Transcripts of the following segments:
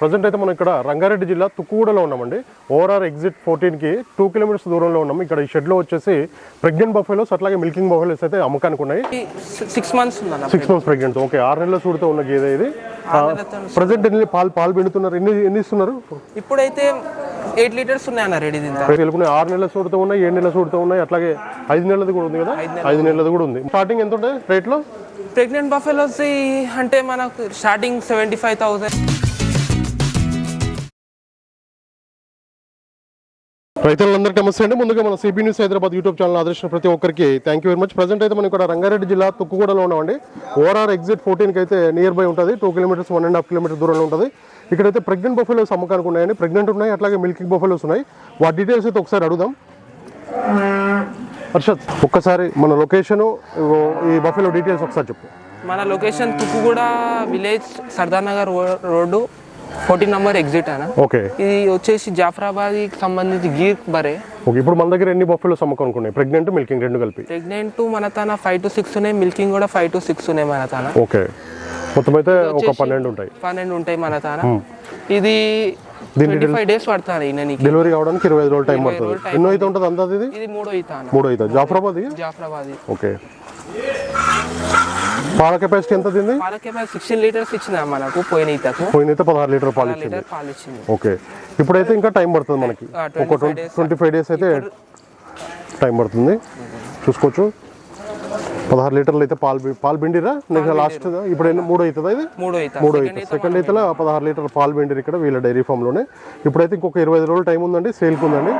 Present అయితే మనం ఇక్కడ రంగారెడ్డి జిల్లా తుక్కుగూడలో ఉన్నామండి. ఓఆర్ఆర్ ఎగ్జిట్ ఫోర్టీన్కి టూ కిలోమీటర్స్ దూరంలో ఉన్నాం. ఇక్కడ ఈ షెడ్లో వచ్చేసి ప్రెగ్నెంట్ బఫెలోస్ అట్లాగే మిల్కింగ్ బఫెలోస్ అయితే అమ్మకానికి ఉన్నాయి. Six months six months pregnant. Okay ఆరు నెలల చూడుతూ ఉన్న గేదె ఇది. ప్రజెంట్ ఎన్ని పాలు పాలు పిండుతున్నారు? ఎన్ని ఎన్ని ఇస్తున్నారు? ఇప్పుడైతే ఎయిట్ లీటర్స్ ఉన్నాయన్న రెడీ ఆరు నెలల చూడుతూ ఉన్నాయి ఏడు నెలల చూడుతూ ఉన్నాయి అట్లాగే ఐదు నెలలది కూడా ఉంది కదా? ఐదు నెలలది కూడా ఉంది. స్టార్టింగ్ ఎంత ఉంటుంది రేట్లో? ప్రెగ్నెంట్ బఫెలోస్ అంటే మనకు స్టార్టింగ్ సెవెంటీ ఫైవ్ థౌసండ్. రైతులందరికీ నమస్తే అండి. ముందుగా మన CB news Hyderabad YouTube channel ఆదర్శించిన ప్రతి ఒక్కరికి thank you very much present అయితే మనం ఇక్కడ రంగారెడ్డి జిల్లా తుక్కుగూడలో ఉన్నామండి. ఓఆర్ఆర్ ఎగ్జిట్ ఫోర్టీన్కి అయితే నియర్ బై ఉంటుంది. Two kilometres one and half kilometre దూరంలో ఉంటుంది. ఇక్కడైతే ప్రెగ్నెంట్ బొఫెలోస్ అమ్మకానికి ఉన్నాయండి. ప్రెగ్నెంట్ ఉన్నాయి అట్లాగే మిల్కింగ్ బొఫెలోస్ ఉన్నాయి. వాటి డీటెయిల్స్ అయితే ఒకసారి అడుగుదాం. హర్షద్ ఒక్కసారి మన లొకేషను ఈ బఫెలో డీటెయిల్స్ ఒకసారి చెప్పు. మన location Tukkuguda village Sardar Nagar road fourteen number exit అన్న ఓకే. ఇది వచ్చేసి జాఫరాబాద్కి సంబంధించి గీర్ బరే. ఓకే ఇప్పుడు మన దగ్గర ఎన్ని బఫెలోస్ అమ్మకానికి ఉన్నాయి ప్రెగ్నెంట్ మిల్కింగ్ రెండు కలిపి. ప్రెగ్నెంట్ మన తన ఫైవ్ టు సిక్స్ ఉన్నాయి మిల్కింగ్ కూడా ఫైవ్ టు సిక్స్ ఉన్నాయి మన తన. ఓకే. మొత్తం అయితే ఒక పన్నెండు ఉంటాయి. పన్నెండు ఉంటాయి మన తన. ఇది ట్వంటీ ఫైవ్ డేస్ డెలివరీ కావడానికి ఇరవై ఐదు రోజులు టైం పడుతుంది. ఎన్నో అయితే ఉంటుంది అంతా ఇది ఇది మూడో ఇతాను మూడు అవుతుంది జాఫరాబాద్? జాఫరాబాద్ ఓకే. పాల కెపాసిటీ ఎంత తింది పాలకే సిక్స్టీన్ లీటర్స్ ఇచ్చిన మనకు పోయిన ఈతకు పోయినైతే పదహారు లీటర్ పాలు ఇచ్చింది. లీటర్ పాలు ఇచ్చింది. ఓకే. ఇప్పుడైతే ఇంకా టైం పడుతుంది మనకి. ఆ, ఒక ట్వంటీ ట్వంటీ ఫైవ్ డేస్ అయితే టైం పడుతుంది. చూసుకోవచ్చు. పదహారు లీటర్లు అయితే పాలు పి- పాలు పిండిరా? నెక్స్ట్ లాస్ట్ ఇప్పుడు ఎన్ని మూడు అవుతుందా ఇది? మూడో ఈత మూడు అవుతుంది సెకండ్ అయితే పదహారు లీటర్ పాలు పిండిరు ఇక్కడ వీళ్ళ డైరీ ఫామ్లోనే. ఇప్పుడైతే ఇంకొక ఇరవై ఐదు రోజులు టైం ఉందండి. సేల్కి ఉందండి.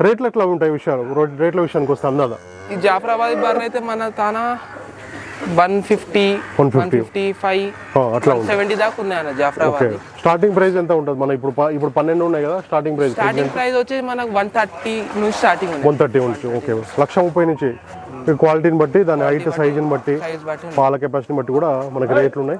రేట్లు ఎట్లా ఉంటాయి విషయాలు? రో- రేట్ల విషయానికి వస్తే అందాదా ఈ జాఫరాబాద్ బర్రె అయితే మన తాన one fifty one fifty. Five అట్లా సెవెంటీ దాకా ఉన్నాయి అన్న జాఫరాబాద్ స్టార్టింగ్ ప్రైస్ ఎంత ఉంటుంది? మన ఇప్పుడు ఇప్పుడు పన్నెండు ఉన్నాయి కదా స్టార్టింగ్ ప్రైస్ స్టార్టింగ్ ప్రైస్ వచ్చేసి మనకు వన్ థర్టీ నుంచి స్టార్టింగ్ వన్ థర్టీ నుంచి ఓకే. లక్ష ముప్పై నుంచి. ఈ క్వాలిటీని బట్టి దాని హైట్ సైజుని బట్టి పాల కెపాసిటీని బట్టి కూడా మనకి రేట్లు ఉన్నాయి.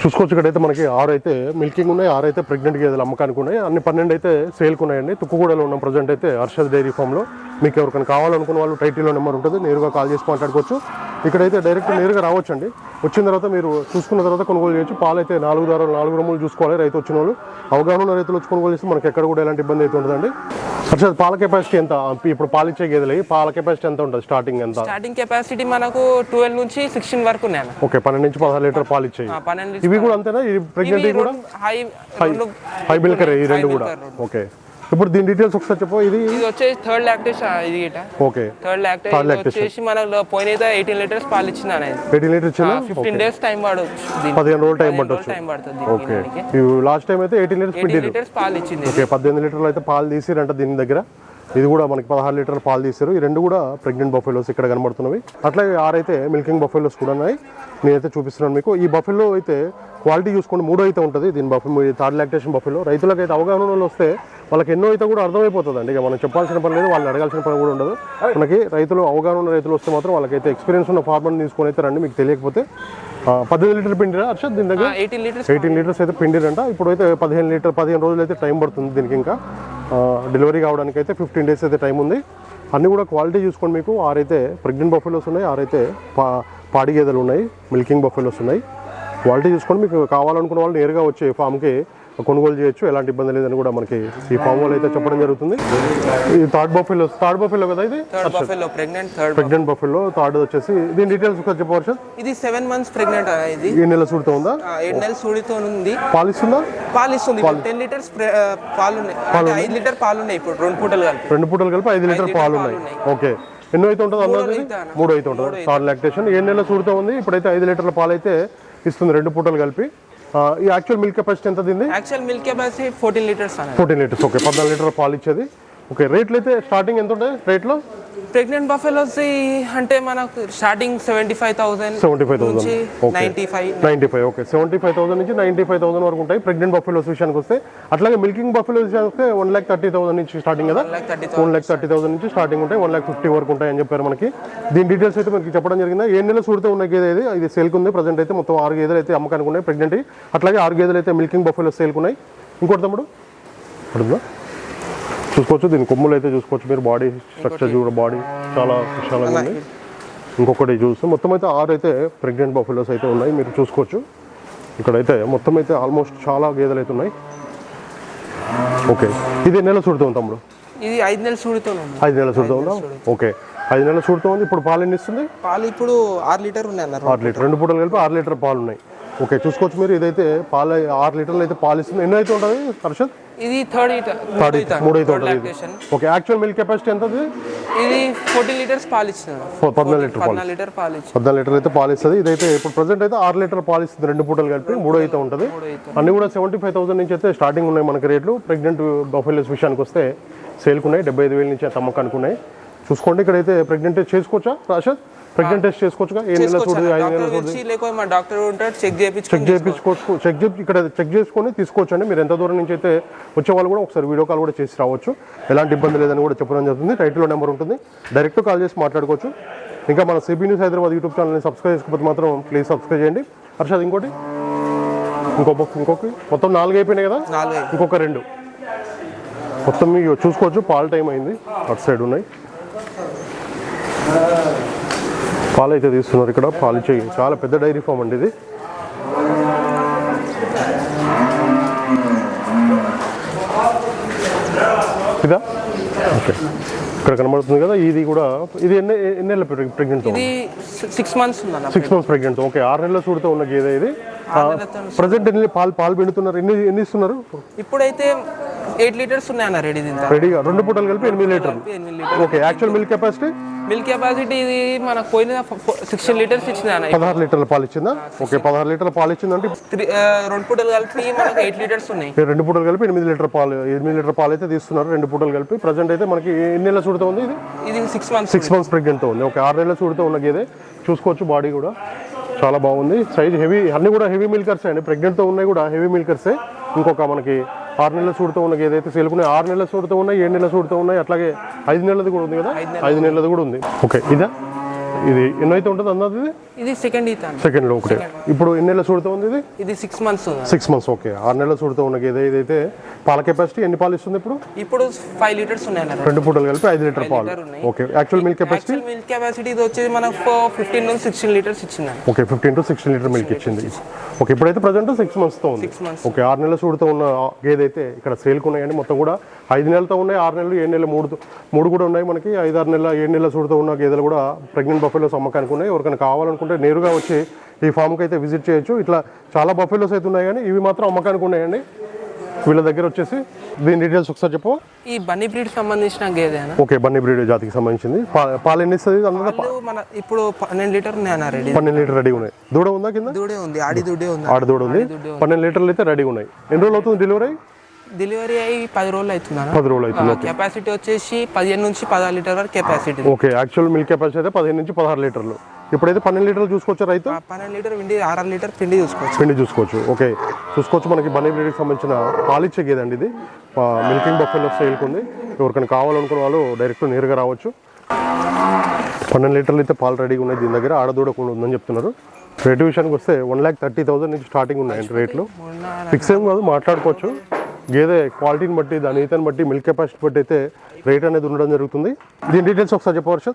చూసుకోవచ్చు ఇక్కడైతే మనకి ఆరు అయితే మిల్కింగ్ ఉన్నాయి ఆరు అయితే ప్రెగ్నెంట్ గేదెలు అమ్మకానికి ఉన్నాయి అన్ని పన్నెండు అయితే సేల్కి ఉన్నాయండి. తుక్కుగూడలో ఉన్న ప్రజెంట్ అయితే హర్షద్ డైరీ ఫామ్లో. మీకు ఎవరికైనా కావాలనుకున్న వాళ్ళు టైటిల్లో నెంబర్ ఉంటుంది నేరుగా కాల్ చేసి మాట్లాడుకోవచ్చు. ఇక్కడైతే డైరెక్ట్ నేరుగా రావచ్చండి. వచ్చిన తర్వాత మీరు చూసుకున్న తర్వాత కొనుగోలు చేయొచ్చు. పాలు అయితే నాలుగు దారాలు నాలుగు రొమ్ములు చూసుకోవాలి రైతు వచ్చిన వాళ్ళు. అవగాహన ఉన్న రైతులు వచ్చి కొనుగోలు చేస్తే మనకి ఎక్కడ కూడా ఎలాంటి ఇబ్బంది అయితే ఉంటుందండి హర్షద్ పాల కెపాసిటీ ఎంత? ఇప్పుడు పాలు ఇచ్చే గేదెలు పాల కెపాసిటీ ఎంత ఉంటుంది స్టార్టింగ్ ఎంత? స్టార్టింగ్ కెపాసిటీ మనకు ట్వెల్వ్ నుంచి సిక్స్టీన్ వరకు ఓకే పన్నెండు నుంచి పదహారు లీటర్ పాలు ఇచ్చాయి ఇవి కూడా అంతేనా? ఈ ప్రెగ్నెంట్ కూడా? హై హై మిల్కర్ ఈ రెండు కూడా? ఓకే. ఇప్పుడు దీని డీటెయిల్స్ ఒకసారి చెప్పు. ఇది? ఇది వచ్చేసి థర్డ్ లాక్టేషన్ ఇది గిట ఓకే. థర్డ్ లాక్టేషన్ వచ్చేసి మనకు పోయిన ఎయిటీన్ లీటర్స్ పాలు ఇచ్చిన అనేది ఎయిటీన్ లీటర్ ఇచ్చిందా ఫిఫ్టీన్ డేస్ టైం పడవచ్చు పదిహేను రోజులు టైం పట్టొచ్చు. టైం పడుతుంది ఓకే. లాస్ట్ టైం అయితే ఎయిటీన్ లీటర్స్ ఎయిటీన్ లీటర్స్ పాలు ఇచ్చింది ఓకే పద్దెనిమిది లీటర్లు అయితే పాలు తీసిరంట దీని దగ్గర. ఇది కూడా మనకి పదహారు లీటర్ల పాలు తీసారు ఈ రెండు కూడా ప్రెగ్నెంట్ బఫెలోస్ ఇక్కడ కనబడుతున్నవి. అట్లాగే ఆరైతే మిల్కింగ్ బఫెలోస్ కూడా ఉన్నాయి. నేనైతే చూపిస్తున్నాను మీకు. ఈ బఫెలో అయితే క్వాలిటీ చూసుకోండి మూడో అయితే ఉంటుంది దీని బఫె థర్డ్ లాక్టేషన్ బఫెలో. రైతులకు అయితే అవగాహన ఉన్న వాళ్ళు వస్తే వాళ్ళకి ఎన్నో అయితే కూడా అర్థమైపోతుంది అండి ఇక మనం చెప్పాల్సిన పని లేదు వాళ్ళు అడగాల్సిన పని కూడా ఉండదు. మనకి రైతులు అవగాహన ఉన్న రైతులు వస్తే మాత్రం వాళ్ళకైతే ఎక్స్పీరియన్స్ ఉన్న ఫార్మర్ని తీసుకొని అయితే రండి మీకు తెలియకపోతే. పద్దెనిమిది లీటర్ పిండిరా హర్షద్ దీని దగ్గర? ఎయిటీన్ లీటర్స్ ఎయిటీన్ లీటర్స్ అయితే పిండిరంట. ఇప్పుడు అయితే పదిహేను లీటర్ పదిహేను రోజులు అయితే టైం పడుతుంది దీనికి ఇంకా. డెలివరీ కావడానికి అయితే ఫిఫ్టీన్ డేస్ అయితే టైం ఉంది. అన్నీ కూడా క్వాలిటీ చూసుకోండి మీకు. ఆరైతే ప్రెగ్నెంట్ బఫెలోస్ ఉన్నాయి ఆరైతే పా పాడి గేదెలు ఉన్నాయి మిల్కింగ్ బఫెలోస్ ఉన్నాయి. క్వాలిటీ చూసుకొని మీకు కావాలనుకున్న వాళ్ళు నేరుగా వచ్చి ఫామ్కి కొనుగోలు చేయొచ్చు. ఎలాంటి ఇబ్బంది లేదని కూడా మనకి ఈ ఫామ్ వాళ్ళు అయితే చెప్పడం జరుగుతుంది. ఈ థర్డ్ బఫెలో థర్డ్ బఫెలో కదా ఇది? Third buffalo pregnant third pregnant వచ్చేసి దీని డీటెయిల్స్ చెప్పవచ్చు ఇది సెవెన్ మంత్స్ ప్రెగ్నెంట్ ఇది? నెల సూడుతో ఉందా? ఏడు నెలలు సూడితో ఉంది పాలిస్తుందా. పాలు ఇస్తుంది టెన్ లీటర్స్ పాలు ఉన్నాయి ఐదు లీటర్ పాలు ఉన్నాయి ఇప్పుడు రెండు పూటలు కలిపి. రెండు పూటలు కలిపి ఐదు లీటర్ పాలు ఉన్నాయి ఓకే. ఎన్నో అయితే ఉంటుంది అన్నది. మూడు అయితే ఉంటుంది? Third lactation. ఏ నెల సూడుతో ఉంది ఇప్పుడైతే ఐదు లీటర్ల పాలు అయితే ఇస్తుంది రెండు పూటలు కలిపి. ఈ యాక్చువల్ మిల్క్ కెపాసిటీ ఎంత దీన్ని actual milk capacity fourteen litres fourteen litres okay పద్నాలుగు లీటర్ల పాలు ఇచ్చేది. ఓకే రేట్లు అయితే స్టార్టింగ్ ఎంత ఉంటాయి రేట్లో? ప్రెగ్నెంట్ బఫెలోస్ అంటే మనకు starting seventy five thousand seventy five thousand. Ninety five. Ninety five okay. Seventy five thousand నుంచి నైంటీ ఫైవ్ థౌసండ్ వరకు ఉంటాయి ప్రెగ్నెంట్ బఫెలోస్ విషయానికి వస్తే. అట్లాగే మిల్కింగ్ బఫెలోస్ విషయానికి వస్తే వన్ ల్యాక్ థర్టీ థౌసండ్ నుంచి స్టార్టింగ్ కదా? వన్ ల్యాక్ థర్టీ థౌసండ్ నుంచి స్టార్టింగ్ ఉంటాయి. వన్ ల్యాక్ ఫిఫ్టీ వరకు ఉంటాయి అని చెప్పారు మనకి. దీని డీటెయిల్స్ అయితే మనకి చెప్పడం జరిగింది. ఏ నెల సూడితే ఉన్న గేదె ఇది ఇది సేల్కి ఉంది. ప్రజెంట్ అయితే మొత్తం ఆరు గేదెలు అయితే అమ్మకానికి ఉన్నాయి. ప్రెగ్నెంట్ అట్లాగే ఆరు గేదెలు అయితే మిల్కింగ్ బఫెలో సేల్కి ఉన్నాయి. ఇంకోటి తమ్ముడు? అడుగుదా. చూసుకోవచ్చు. దీని కొమ్ములు అయితే చూసుకోవచ్చు మీరు. బాడీ స్ట్రక్చర్ చూడ బాడీ చాలా విశాలంగా ఉంది. ఇంకొకటి చూస్తే మొత్తం అయితే ఆరు అయితే ప్రెగ్నెంట్ బఫెలోస్ అయితే ఉన్నాయి. మీరు చూసుకోవచ్చు. ఇక్కడైతే మొత్తం అయితే ఆల్మోస్ట్ చాలా గేదెలు అయితే ఉన్నాయి. ఓకే. ఇది నెల చూడుతుంది తమ్ముడు? ఇది ఐదు నెలలు చూడుతూ ఐదు నెలల చూడుతూ ఉందా ఓకే. ఐదు నెలల చూడుతూ ఉంది ఇప్పుడు పాలు ఎన్ని ఇస్తుంది? పాలు ఇప్పుడు ఆరు లీటర్ ఉన్నాయి ఆరు లీటర్. రెండు పూటలు కలిపి ఆరు లీటర్ పాలు ఉన్నాయి. ఓకే. చూసుకోవచ్చు మీరు. ఇదైతే పాలు ఆరు లీటర్లు అయితే పాలు ఇస్తుంది. ఎన్ని అయితే ఉంటుంది హర్షద్? ఇది థర్డ్ థర్డ్ మూడు ఇది. ఓకే యాక్చువల్ మిల్క్ కెపాసిటీ ఎంత అది ఇది ఫోర్టీన్ లీటర్స్ పాలు ఇస్తుంది పద్నాలుగు లీటర్ పాలు లీటర్ పాలు ఇస్తుంది పద్నాలుగు లీటర్ అయితే పాలు ఇస్తుంది. ఇదైతే ఇప్పుడు ప్రజెంట్ అయితే ఆరు లీటర్ పాలు ఇస్తుంది. రెండు పూటలు కలిపి మూడు అయితే ఉంటుంది. అన్ని కూడా సెవెంటీ ఫైవ్ థౌసండ్ నుంచి అయితే స్టార్టింగ్ ఉన్నాయి మనకి రేట్లు. ప్రెగ్నెంట్ బఫెలోస్ విషయానికి వస్తే సేల్కి ఉన్నాయి. డెబ్బై ఐదు వేల నుంచి అయితే అమ్మకానికి ఉన్నాయి. చూసుకోండి ఇక్కడైతే ప్రెగ్నెంట్ చేసుకోవచ్చా రాషద్ ప్రెగ్నెంట్ టెస్ట్ చేసుకోవచ్చుగా? ఏ నెల చూడదు ఐదు నెలల డాక్టర్ వచ్చి లేకపోతే మా డాక్టర్ ఉంటాడు చెక్ చేయించుకొని చెక్ చేయించుకోవచ్చు చెక్ ఇక్కడ చెక్ చేసుకొని తీసుకోవచ్చు అండి మీరు ఎంత దూరం నుంచి అయితే వచ్చే వాళ్ళు కూడా ఒకసారి వీడియో కాల్ కూడా చేసి రావచ్చు. ఎలాంటి ఇబ్బంది లేదని కూడా చెప్పడం జరుగుతుంది. టైటిల్లో నెంబర్ ఉంటుంది. డైరెక్ట్ కాల్ చేసి మాట్లాడుకోవచ్చు. ఇంకా మన సిబి న్యూస్ హైదరాబాద్ యూట్యూబ్ ఛానల్ని సబ్స్క్రైబ్ చేసుకోకపోతే మాత్రం ప్లీజ్ సబ్స్క్రైబ్ చేయండి. హర్షద్ ఇంకోటి? ఇంకో ఇంకొక మొత్తం నాలుగు అయిపోయినాయి కదా? ఇంకొక రెండు. మొత్తం చూసుకోవచ్చు. పాల్ టైం అయింది. అటు సైడ్ ఉన్నాయి. పాలు అయితే తీస్తున్నారు ఇక్కడ. పాలు ఇచ్చే చాలా పెద్ద డైరీ ఫామ్ అండి ఇది. ఇదా? ఓకే. ఇక్కడ కనబడుతుంది కదా ఇది కూడా. ఇది ఎన్ని ఎన్ని నెలల pregnant six months six months pregnant. Okay. ఆరు నెలల చూడుతూ ఉన్న గేదె ఇది. ప్రజెంట్ ఎన్ని పాలు పాలు పిండుతున్నారు? ఎన్ని ఎన్ని ఇస్తున్నారు? ఇప్పుడైతే ఎయిట్ లీటర్స్ ఉన్నాయి అన్న రెడీ రెడీగా రెండు పూటలు కలిపి ఎనిమిది లీటర్లు. ఎనిమిది litre okay actual milk capacity milk capacity ఇది మనకు పోయిన సిక్స్టీన్ లీటర్స్ ఇచ్చింది అన్న పదహారు లీటర్ల పాలు ఇచ్చిందా? ఓకే పదహారు లీటర్ల పాలు ఇచ్చిందంటే త్రీ రెండు పూటలు కలిపి మనకు ఎయిట్ లీటర్స్ ఉన్నాయి. రెండు పూటలు కలిపి ఎనిమిది లీటర్ పాలు ఎనిమిది లీటర్ పాలు అయితే తీస్తున్నారు రెండు పూటలు కలిపి. ప్రజెంట్ అయితే మనకి ఎన్ని నెలల చూడుతూ ఉంది ఇది? ఇది సిక్స్ మంత్స్ సిక్స్ మంత్స్ ప్రెగ్నెంట్తో ఉంది. ఓకే ఆరు నెలల చూడుతూ ఉన్న గేదె. చూసుకోవచ్చు బాడీ కూడా. చాలా బాగుంది. సైజ్ హెవీ అన్ని కూడా హెవీ మిల్కర్స్ అండి. ప్రెగ్నెంట్తో ఉన్నాయి కూడా హెవీ మిల్కర్సే ఇంకొక మనకి ఆరు నెలల చూడుతూ ఉన్న గేదె అయితే సేలుకున్నాయి ఆరు నెలల చూడుతూ ఉన్నాయి ఏడు నెలల చూడుతూ ఉన్నాయి అట్లాగే ఐదు నెలలది కూడా ఉంది కదా? ఐదు నెలలది కూడా ఉంది. ఓకే ఇదా? ఇది ఎన్నైతే ఉంటుంది అన్నది ఇది ఇది సెకండ్ ఈత అన్న సెకండ్లో ఒకటే. ఇప్పుడు ఎన్ని నెలల చూడుతూ ఉంది ఇది? ఇది సిక్స్ మంత్స్ ఉంది. సిక్స్ మంత్స్ ఓకే ఆరు నెలల చూడుతూ ఉన్న గేదె ఇదైతే పాల కెపాసిటీ ఎన్ని పాలు ఇస్తుంది ఇప్పుడు? ఇప్పుడు ఫైవ్ లీటర్స్ ఉన్నాయి రెండు పూటలు కలిపి ఐదు లీటర్ పాలు. Okay actual milk capacity actual milk capacity ఇది వచ్చేది మనకు ఫిఫ్టీన్ నుంచి సిక్స్టీన్ లీటర్స్ ఇచ్చింది okay fifteen to sixteen litre milk ఇచ్చింది. ఓకే ఇప్పుడైతే ప్రజెంట్ సిక్స్ మంత్స్తో ఉంది. సిక్స్ మంత్స్ ఓకే ఆరు నెలల చూడుతూ ఉన్న గేదె అయితే ఇక్కడ సేల్కి ఉన్నాయండి మొత్తం కూడా. ఐదు నెలలతో ఉన్నాయి ఆరు నెలలు ఏడు నెలలు మూడు మూడు కూడా ఉన్నాయి మనకి. ఐదు ఆరు నెలల ఏడు నెలల చూడుతూ ఉన్న గేదెలు కూడా ప్రెగ్నెంట్ బఫెలోస్ అమ్మకానికి ఉన్నాయి ఎవరికైనా కావాలనుకుంటే నేరుగా వచ్చి ఈ ఫామ్కి అయితే విజిట్ చేయొచ్చు. ఇట్లా చాలా బఫెలోస్ అయితే ఉన్నాయి కానీ ఇవి మాత్రం అమ్మకానికి ఉన్నాయండి వీళ్ళ దగ్గర వచ్చేసి దీని డీటెయిల్స్ ఒకసారి చెప్పు ఈ బన్నీ బ్రీడ్ సంబంధించిన గేదె ఓకే బన్నీ బ్రీడ్ జాతికి సంబంధించింది. పాలు ఎన్ని ఇస్తుంది మన ఇప్పుడు పన్నెండు లీటర్ ఉన్నాయి రెడీ పన్నెండు లీటర్ రెడీ ఉన్నాయి. దూడ ఉందా కింద? దూడే ఉంది ఆడి దూడే ఉంది. ఆడ దూడ ఉంది. పన్నెండు లీటర్లు అయితే రెడీ ఉన్నాయి. ఎన్ని రోజులు అవుతుంది డెలివరీ డెలివరీ అయ్యి పది రోజులు అవుతుంది పది రోజులు అవుతుంది కెపాసిటీ వచ్చేసి పదిహేను నుంచి పదహారు లీటర్ వరకు capacity okay actual milk capacity అయితే పదిహేను నుంచి పదహారు లీటర్లు. ఇప్పుడైతే పన్నెండు లీటర్లు చూసుకోవచ్చు రైతు? పన్నెండు లీటర్ పిండి ఆరు లీటర్ పిండి చూసుకోవచ్చు. పిండి చూసుకోవచ్చు ఓకే. చూసుకోవచ్చు మనకి బన్నీ బ్రీడ్కి సంబంధించిన పాలిచ్చే గేదండి ఇది. మిల్కింగ్ బఫెలో సేల్కి ఉంది. ఎవరికైనా కావాలనుకున్న వాళ్ళు డైరెక్ట్ నేరుగా రావచ్చు. పన్నెండు లీటర్లు అయితే పాలు రెడీగా ఉన్నాయి దీని దగ్గర. ఆడదూడ కూడా ఉందని చెప్తున్నారు. రేటు విషయానికి వస్తే వన్ ల్యాక్ థర్టీ థౌసండ్ నుంచి స్టార్టింగ్ ఉన్నాయండి రేట్లు. ఫిక్స్ ఏం కాదు మాట్లాడుకోవచ్చు. గేదె క్వాలిటీని బట్టి దాని ఈతని బట్టి మిల్క్ కెపాసిటీ బట్టి అయితే రేట్ అనేది ఉండడం జరుగుతుంది. దీని డీటెయిల్స్ ఒకసారి చెప్పవచ్చు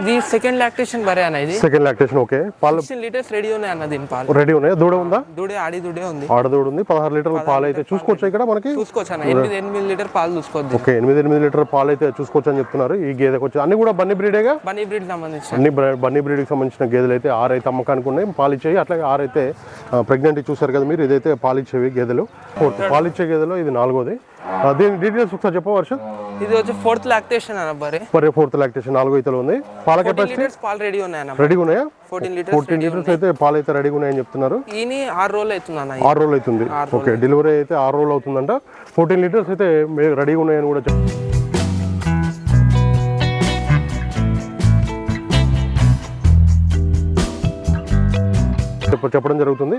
ఇది సెకండ్ లాక్టేషన్ బరే అన్న ఇది? సెకండ్ లాక్టేషన్ ఓకే పాలు లీటర్స్ రెడీ ఉన్నాయి అన్న దీని పాలు? రెడీ ఉన్నాయి? దూడ ఉందా? దూడే ఆడి దూడే ఉంది. ఆడదూడ ఉంది. పదహారు లీటర్ల పాలు అయితే చూసుకోవచ్చు ఇక్కడ మనకి? చూసుకోవచ్చు అన్న. ఎనిమిది ఎనిమిది లీటర్ పాలు చూసుకోవద్దు. ఓకే ఎనిమిది ఎనిమిది లీటర్ పాలు అయితే చూసుకోవచ్చు అని చెప్తున్నారు. ఈ గేదెకి వచ్చి అన్ని కూడా బన్నీ బ్రీడేగా బనీ బ్రీడ్ సంబంధించిన. అన్ని బన్నీ బ్రీడ్కి సంబంధించిన గేదెలు అయితే ఆరు అయితే అమ్మకానికి ఉన్నాయి. పాలిచ్చేవి అట్లాగే ఆరు అయితే ప్రెగ్నెంట్ చూసారు కదా మీరు ఇదైతే పాలిచ్చేవి గేదెలు. ఫోర్త్ పాలిచ్చే గేదెలు ఇది నాలుగోది. దీని డీటెయిల్స్ ఒకసారి చెప్పవచ్చు ఇది వచ్చి ఫోర్త్ లాక్టేషన్ అన్న బరే ఫోర్త్ లాక్టేషన్ నాలుగో అయితే ఉంది. పాల కెపాసిటీ పాలు రెడీ ఉన్నాయి అన్న రెడీగా ఉన్నాయా ఫోర్టీన్ లీటర్స్ ఫోర్టీన్ లీటర్స్ అయితే పాలు అయితే రెడీగా ఉన్నాయని చెప్తున్నారు. ఆరు రోజులు అవుతుంది అన్న ఆరు రోజులు అవుతుంది. ఓకే డెలివరీ అయితే ఆరు రోజులు అవుతుందంట. ఫోర్టీన్ లీటర్స్ అయితే రెడీగా ఉన్నాయని కూడా చెప్ చెప్ప- చెప్పడం జరుగుతుంది.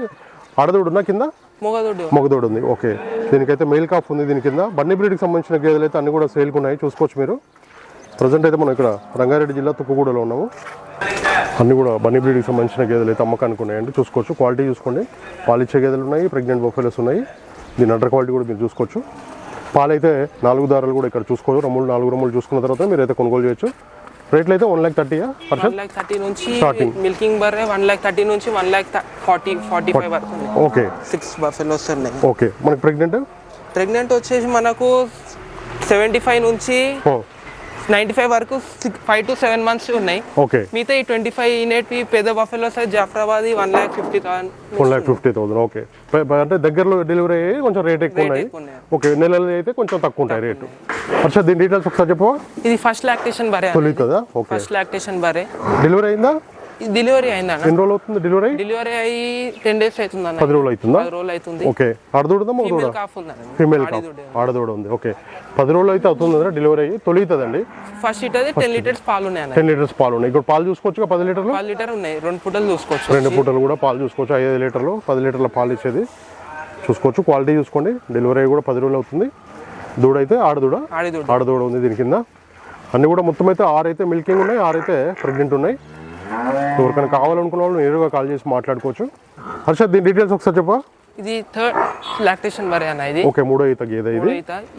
ఆడదోడు ఉన్నా కింద? మొగదొడ్డి మగదోడు ఉంది. ఓకే దీనికైతే మెయిల్ కాఫ్ ఉంది దీని కింద. బన్నీ బ్రీడ్కి సంబంధించిన గేదెలు అయితే అన్ని కూడా సేల్కి ఉన్నాయి. చూసుకోవచ్చు మీరు. ప్రజెంట్ అయితే మనం ఇక్కడ రంగారెడ్డి జిల్లా తుక్కుగూడలో ఉన్నాము. అన్ని కూడా బన్నీ బ్రీడ్కి సంబంధించిన గేదెలు అయితే అమ్మకానికి ఉన్నాయండి. చూసుకోవచ్చు. క్వాలిటీ చూసుకోండి. పాలిచ్చే గేదెలు ఉన్నాయి ప్రెగ్నెంట్ బొఫెలోస్ ఉన్నాయి. దీని అండర్ క్వాలిటీ కూడా మీరు చూసుకోవచ్చు. పాలైతే నాలుగు దారాలు కూడా ఇక్కడ చూసుకోవచ్చు. రమ్ములు నాలుగు రమ్ములు చూసుకున్న తర్వాత మీరు అయితే కొనుగోలు చేయొచ్చు. రేట్లు అయితే one lakh one lakh thirty నుంచి Starting. మిల్కింగ్ బర్రె వన్ ల్యాక్ థర్టీ నుంచి one lakh forty forty five వరకు ఓకే. సిక్స్ బఫెలోస్ ఉన్నాయి. ఓకే. మనకి ప్రెగ్నెంట్? ప్రెగ్నెంట్ వచ్చేసి మనకు సెవెంటీ ఫైవ్ నుంచి నైంటీ ఫైవ్ వరకు ఫైవ్ టు సెవెన్ మంత్స్ ఉన్నాయి. ఓకే మిగతా ఈ ట్వంటీ ఫైవ్ ఇనేటివి పెద్ద బఫెలోస్ అయితే Jafarabad one lakh fifty thousand one lakh fifty thousand okay అంటే దగ్గరలో డెలివరీ అయ్యి కొంచెం రేట్ ఎక్కువ ఉన్నాయి. ఓకే నెలలు అయితే కొంచెం తక్కువ ఉంటాయి రేటు హర్షద్ దీని డీటెయిల్స్ ఒకసారి చెప్పవా? ఇది ఫస్ట్ లాక్టేషన్ బరే ఓకే ఫస్ట్ లాక్టేషన్ బరే. డెలివరీ అయిందా? డెలివరీ అయిందన్న. ఎన్ని రోజులు అవుతుంది డెలివరీ డెలివరీ అయ్యి టెన్ డేస్ అవుతుంది అన్న పది రోజులు అవుతుందా? పది రోజులు అవుతుంది. ఓకే. ఆడదూడదా మగ ఫీమేల్ కాఫ్ ఉందన్న. ఫీమేల్ కాప్ ఆడదూడ ఉంది. ఓకే. పది రోజులు అయితే అవుతుంది డెలివరీ అయ్యి? తొలుగుతుందండి? ఫస్ట్ ఇట్ అది టెన్ లీటర్స్ పాలు ఉన్నాయి టెన్ లీటర్స్ పాలు ఉన్నాయి. ఇప్పుడు పాలు చూసుకోవచ్చు పది లీటర్లు? పాలు లీటర్ ఉన్నాయి. రెండు పూటలు చూసుకోవచ్చు. రెండు పూటలు కూడా పాలు చూసుకోవచ్చు. ఐదు లీటర్లు పది లీటర్ల పాలు ఇచ్చేది చూసుకోవచ్చు. క్వాలిటీ చూసుకోండి. డెలివరీ కూడా పది రోజులు అవుతుంది. దూడ అయితే ఆడదూడ? ఆడిదు ఆడదూడ ఉంది దీని కింద. అన్ని కూడా మొత్తం అయితే ఆరు అయితే మిల్కింగ్ ఉన్నాయి ఆరు అయితే ప్రెగ్నెంట్ ఉన్నాయి. ఎవరికైనా కావాలనుకున్న వాళ్ళు నేరుగా కాల్ చేసి మాట్లాడుకోవచ్చు. హర్షద్ దీని డీటెయిల్స్ ఒకసారి చెప్పా ఇది థర్డ్ లాక్టేషన్ బరే అన్న ఇది. ఓకే మూడో ఈత గేదె ఇది.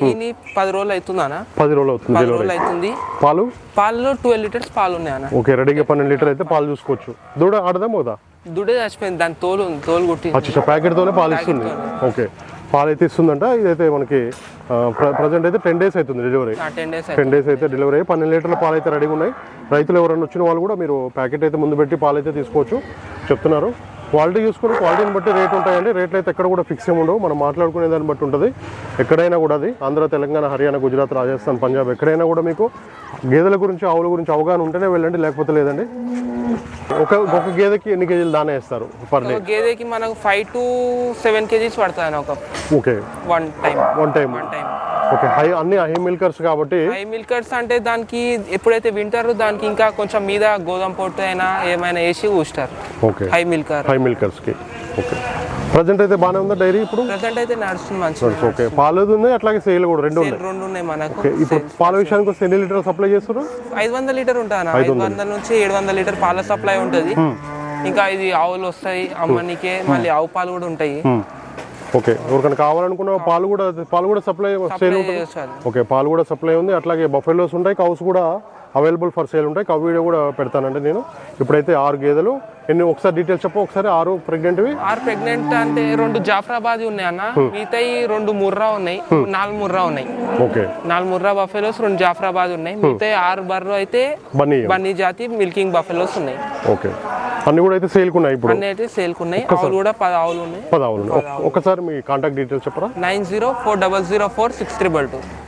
ఈయన పది రోజులు అవుతుంది అన్న. పది రోజులు అవుతుంది పది రోజులు అవుతుంది. పాలు? పాలలో ట్వెల్వ్ లీటర్స్ పాలు ఉన్నాయి అన్న. ఓకే రెడీగా పన్నెండు లీటర్ అయితే పాలు చూసుకోవచ్చు. దూడ ఆడదా మోదా? దుడే చచ్చిపోయింది దాని తోలు ఉంది తోలు కొట్టి అచ్చా ప్యాకెట్తోనే పాలు ఇస్తుంది. ఓకే. పాలు అయితే ఇస్తుందంట. ఇదైతే మనకి ప్రజెంట్ అయితే టెన్ డేస్ అవుతుంది డెలివరీ. టెన్ డేస్ అయితే డెలివరీ అయ్యి పన్నెండు లీటర్ల పాలు అయితే రెడీగా ఉన్నాయి. రైతులు ఎవరైనా వచ్చిన వాళ్ళు కూడా మీరు ప్యాకెట్ అయితే ముందు పెట్టి పాలు అయితే తీసుకోవచ్చు. చెప్తున్నారు. క్వాలిటీ చూసుకుని క్వాలిటీని బట్టి రేట్ ఉంటాయండి. రేట్లు అయితే ఎక్కడ కూడా ఫిక్స్ ఏమి ఉండవు. మనం మాట్లాడుకునే దాన్ని బట్టి ఉంటుంది. ఎక్కడైనా కూడా అది. ఆంధ్ర తెలంగాణ హర్యానా గుజరాత్ రాజస్థాన్ పంజాబ్ ఎక్కడైనా కూడా మీకు గేదెల గురించి ఆవుల గురించి అవగాహన ఉంటేనే వెళ్ళండి లేకపోతే లేదండి. ఒక ఒక గేదెకి ఎన్ని కేజీలు దానా వేస్తారు పర్ డే ఒక గేదెకి మనకు ఫైవ్ టు సెవెన్ కేజీస్ పడుతుంది అన్న ఒక okay. One time one time one time okay. High అన్ని హై మిల్కర్స్ కాబట్టి హై మిల్కర్స్ అంటే దానికి ఎప్పుడైతే వింటారో దానికి ఇంకా కొంచెం మీద గోధుమ పొట్టు అయినా ఏమైనా వేసి ఊస్తారు. ఓకే. హై మిల్కర్ హై మిల్కర్స్కి ఓకే. ప్రజెంట్ అయితే బాగానే ఉందా డైరీ ఇప్పుడు? ప్రజెంట్ అయితే నడుస్తుంది మంచిగా ఓకే. పాలది ఉంది అట్లాగే సేల్ కూడా రెండు ఉన్నాయి? రెండు ఉన్నాయి మనకు ఓకే ఇప్పుడు పాల విషయానికి వస్తే ఎన్ని లీటర్ సప్లై చేస్తారు ఐదు వందల లీటర్ ఉంటుంది ఐదు వందల. నుంచి ఏడు వందల లీటర్ పాల సప్లై ఉంటుంది. ఇంకా ఇది ఆవులు వస్తాయి అమ్మనికే మళ్ళీ ఆవు పాలు కూడా ఉంటాయి. ఓకే ఎవరికైనా కావాలనుకున్న పాలు కూడా పాలు కూడా సప్లై సేల్ ఉంటుంది. ఓకే పాలు కూడా సప్లై ఉంది అట్లాగే బఫెలోస్ ఉంటాయి కౌస్ కూడా అవైలబుల్ ఫర్ సేల్ ఉంటాయి. కవ్ వీడియో కూడా పెడతానండి నేను. ఇప్పుడైతే ఆరు గేదెలు. ఎన్ని ఒకసారి డీటెయిల్స్ చెప్పు ఒకసారి ఆరు ప్రెగ్నెంట్వి. ఆరు ప్రెగ్నెంట్ అంటే రెండు జాఫరాబాద్ ఉన్నాయి అన్న. మిగతాయి రెండు ముర్రా ఉన్నాయి. నాలుగు ముర్రా ఉన్నాయి. ఓకే. నాలుగు ముర్రా బఫెలోస్ రెండు జాఫరాబాద్ ఉన్నాయి. మిగతాయి ఆరు బర్రు అయితే బన్నీ. బన్నీ జాతి మిల్కింగ్ బఫెలోస్ ఉన్నాయి. ఓకే. అన్ని కూడా అయితే సేల్కి ఉన్నాయి ఇప్పుడు? అన్ని అయితే సేల్కి ఉన్నాయి. ఆవులు కూడా పది ఆవులు ఉన్నాయి. పది ఆవులు ఉన్నాయి. ఒక్- ఒక్కసారి మీ కాంటాక్ట్ డీటెయిల్స్ చెప్పరా? Nine zero four double zero four six triple two.